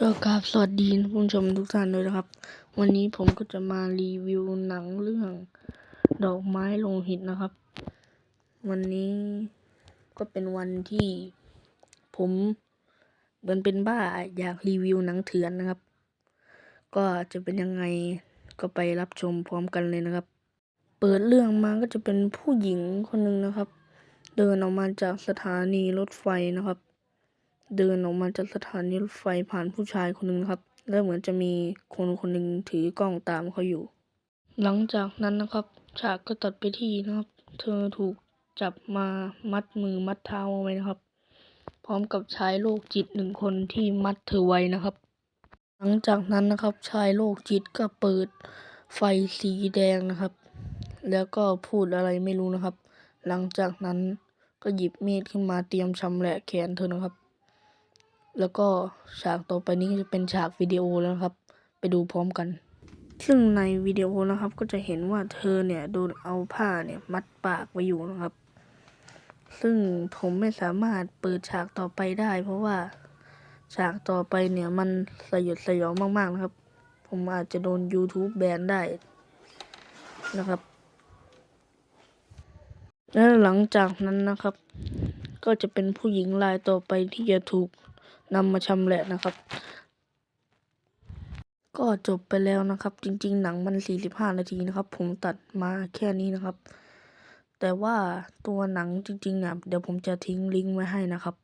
ก็กราบสวัสดีผู้ชมทุกท่านด้วยนะครับ วันนี้ผมก็จะมารีวิวหนังเรื่อง ดอกไม้โลหิตนะครับ วันนี้ก็เป็นวันที่ผมเหมือนเป็นบ้าอยากรีวิวหนังเถื่อนนะครับ ก็จะเป็นยังไงก็ไปรับชมพร้อมกันเลยนะครับ เปิดเรื่องมาก็จะเป็นผู้หญิงคนหนึ่งนะครับ เดินออกมาจากสถานีรถไฟนะครับ เดินออกมาจากสถานีรถไฟผ่านผู้ชายคนหนึ่งครับ แล้วเหมือนจะมีคนคนหนึ่งถือกล้องตามเขาอยู่ หลังจากนั้นนะครับ ฉากก็ตัดไปที่นะครับ เธอถูกจับมามัดมือมัดเท้าเอาไว้นะครับ พร้อมกับชายโรคจิตหนึ่งคนที่มัดเธอไว้นะครับ หลังจากนั้นนะครับ ชายโรคจิตก็เปิดไฟสีแดงนะครับ แล้วก็พูดอะไรไม่รู้นะครับ หลังจากนั้นก็หยิบมีดขึ้นมาเตรียมชำแหละแขนเธอนะครับ แล้วก็ฉากต่อไปนี้ก็จะเป็นฉากวิดีโอแล้วครับ ไปดูพร้อมกัน ซึ่งในวิดีโอนะครับก็จะเห็นว่าเธอเนี่ยโดนเอาผ้าเนี่ยมัดปากไว้อยู่นะครับ ซึ่งผมไม่สามารถเปิดฉากต่อไปได้ เพราะว่าฉากต่อไปเนี่ยมันสยดสยองมากๆนะครับ ผมอาจจะโดน YouTube แบนได้นะครับ และหลังจากนั้นนะครับ ก็จะเป็นผู้หญิงรายต่อไปที่จะถูกนำมาชำแหละนะครับ ก็จบไปแล้วนะครับ จริง ๆ หนังมัน 45 นาทีนะครับ ผมตัดมาแค่นี้นะครับ แต่ว่าตัวหนังจริงๆเนี่ยเดี๋ยวผมจะทิ้งลิงก์ไว้ให้นะครับ